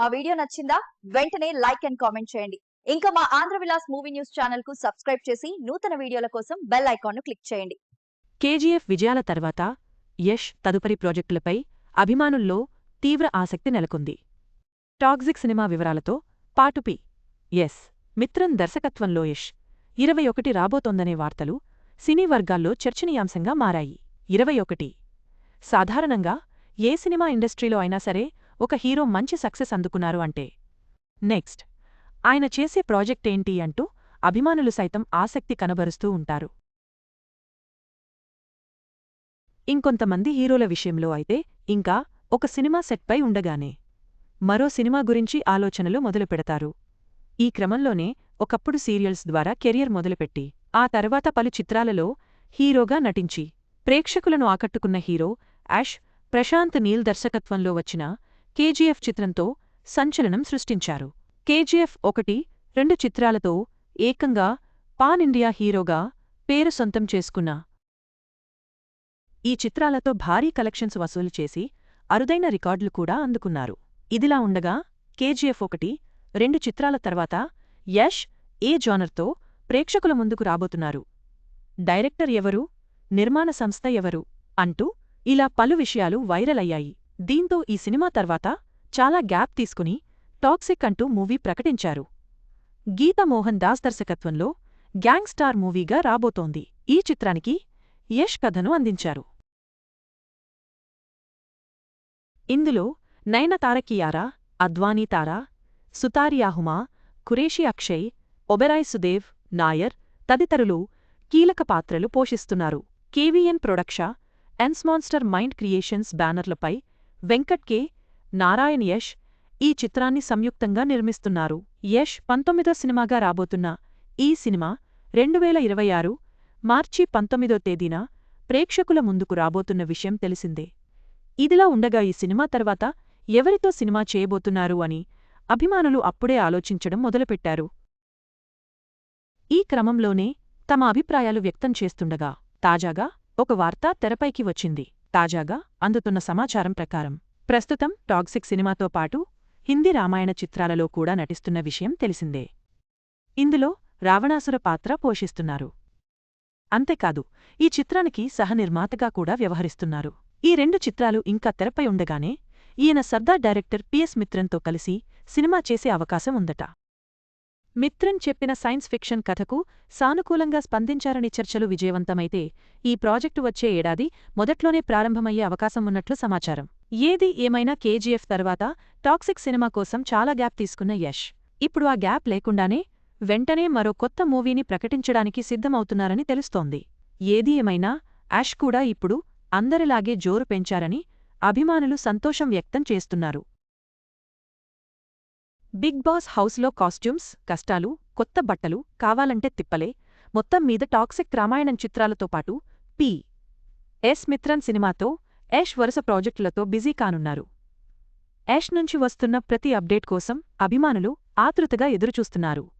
ఆ వీడియో నచ్చిందా? వెంటనే లైక్ అండ్ కామెంట్ చేయండి. ఇంకా మా ఆంధ్ర విలాస్ మూవీ న్యూస్ ఛానల్కు సబ్స్క్రైబ్ చేసి నూతన వీడియోల కోసం బెల్ ఐకాన్ను క్లిక్ చేయండి. కేజీఎఫ్ విజయాల తర్వాత యష్ తదుపరి ప్రాజెక్టులపై అభిమానుల్లో తీవ్ర ఆసక్తి నెలకొంది. టాక్సిక్ సినిమా వివరాలతో పాటుపి ఎస్. మిత్రన్ దర్శకత్వంలో యష్. ఇరవై ఒకటి రాబోతోందనే వార్తలు సినీ వర్గాల్లో చర్చనీయాంశంగా మారాయి. ఇరవై ఒకటి. సాధారణంగా ఏ సినిమా ఇండస్ట్రీలో అయినా సరే ఒక హీరో మంచి సక్సెస్ అందుకున్నారు అంటే. నెక్స్ట్ ఆయన చేసే ప్రాజెక్టేంటి అంటూ అభిమానులు సైతం ఆసక్తి కనబరుస్తూ ఉంటారు. ఇంకొంతమంది హీరోల విషయంలో అయితే ఇంకా ఒక సినిమా సెట్పై ఉండగానే మరో సినిమా గురించి ఆలోచనలు మొదలుపెడతారు ఈ క్రమంలోనే ఒకప్పుడు సీరియల్స్ ద్వారా కెరియర్ మొదలుపెట్టి ఆ తర్వాత పలు చిత్రాలలో హీరోగా నటించి ప్రేక్షకులను ఆకట్టుకున్న హీరో యాష్ ప్రశాంత్ నీల్ దర్శకత్వంలో వచ్చిన కేజీఎఫ్ చిత్రంతో సంచలనం సృష్టించారు. కేజీఎఫ్ ఒకటి రెండు చిత్రాలతో ఏకంగా పాన్ ఇండియా హీరోగా పేరు సొంతం చేసుకున్న ఈ చిత్రాలతో భారీ కలెక్షన్స్ వసూలు చేసి అరుదైన రికార్డులు కూడా అందుకున్నారు. ఇదిలా ఉండగా కేజీఎఫ్ ఒకటి రెండు చిత్రాల తర్వాత యష్ ఏ జానర్తో ప్రేక్షకుల ముందుకు రాబోతున్నారు. డైరెక్టర్ ఎవరు? నిర్మాణ సంస్థ ఎవరు? అంటూ ఇలా పలు విషయాలు వైరల్ అయ్యాయి. దీంతో ఈ సినిమా తర్వాత చాలా గ్యాప్ తీసుకుని టాక్సిక్ అంటూ మూవీ ప్రకటించారు. గీతా మోహన్ దాస్ దర్శకత్వంలో గ్యాంగ్ స్టార్ మూవీగా రాబోతోంది. ఈ చిత్రానికి యష్ కథను అందించారు. ఇందులో నయనతారకియారా అద్వానీ తారా సుతారియాహుమా ఖురేషి అక్షయ్ ఒబెరాయ్ సుదేవ్ నాయర్ తదితరులు కీలక పాత్రలు పోషిస్తున్నారు. కేవీఎన్ ప్రొడక్షా ఎన్స్మాన్స్టర్ మైండ్ క్రియేషన్స్ బ్యానర్లపై వెంకట్ కె నారాయణ్ యష్ ఈ చిత్రాన్ని సంయుక్తంగా నిర్మిస్తున్నారు. యష్ పంతొమ్మిదో సినిమాగా రాబోతున్న ఈ సినిమా రెండువేల ఇరవై ఆరు మార్చి పంతొమ్మిదో తేదీన ప్రేక్షకుల ముందుకు రాబోతున్న విషయం తెలిసిందే. ఇదిలా ఉండగా ఈ సినిమా తర్వాత ఎవరితో సినిమా చేయబోతున్నారు అని అభిమానులు అప్పుడే ఆలోచించడం మొదలుపెట్టారు. ఈ క్రమంలోనే తమ అభిప్రాయాలు వ్యక్తం చేస్తుండగా తాజాగా ఒక వార్త తెరపైకి వచ్చింది. తాజాగా అందుతున్న సమాచారం ప్రకారం ప్రస్తుతం టాక్సిక్ సినిమాతో పాటు హిందీ రామాయణ చిత్రాలలో కూడా నటిస్తున్న విషయం తెలిసిందే. ఇందులో రావణాసుర పాత్ర పోషిస్తున్నారు. అంతేకాదు ఈ చిత్రానికి సహనిర్మాతగా కూడా వ్యవహరిస్తున్నారు. ఈ రెండు చిత్రాలు ఇంకా తెరపై ఉండగానే ఈయన సర్దార్ డైరెక్టర్ పిఎస్ మిత్రన్తో కలిసి సినిమా చేసే అవకాశం ఉందట. మిత్రన్ చెప్పిన సైన్స్ ఫిక్షన్ కథకు సానుకూలంగా స్పందించారని చర్చలు విజయవంతమైతే ఈ ప్రాజెక్టు వచ్చే ఏడాది మొదట్లోనే ప్రారంభమయ్యే అవకాశం ఉన్నట్లు సమాచారం. ఏది ఏమైనా కేజీఎఫ్ తర్వాత టాక్సిక్ సినిమా కోసం చాలా గ్యాప్ తీసుకున్న యష్. ఇప్పుడు ఆ గ్యాప్ లేకుండానే వెంటనే మరో కొత్త మూవీని ప్రకటించడానికి సిద్ధమవుతున్నారని తెలుస్తోంది. ఏది ఏమైనా యాష్ కూడా ఇప్పుడు అందరిలాగే జోరు పెంచారని అభిమానులు సంతోషం వ్యక్తం చేస్తున్నారు. బిగ్ బాస్ హౌస్లో కాస్ట్యూమ్స్ కష్టాలు కొత్త బట్టలు కావాలంటే తిప్పలే. మొత్తం మీద టాక్సిక్ రామాయణం చిత్రాలతో పాటు పి. ఎస్. మిత్రన్ సినిమాతో యాష్ వరుస ప్రాజెక్టులతో బిజీ కానున్నారు. యాష్ నుంచి వస్తున్న ప్రతి అప్డేట్ కోసం అభిమానులు ఆతృతగా ఎదురుచూస్తున్నారు.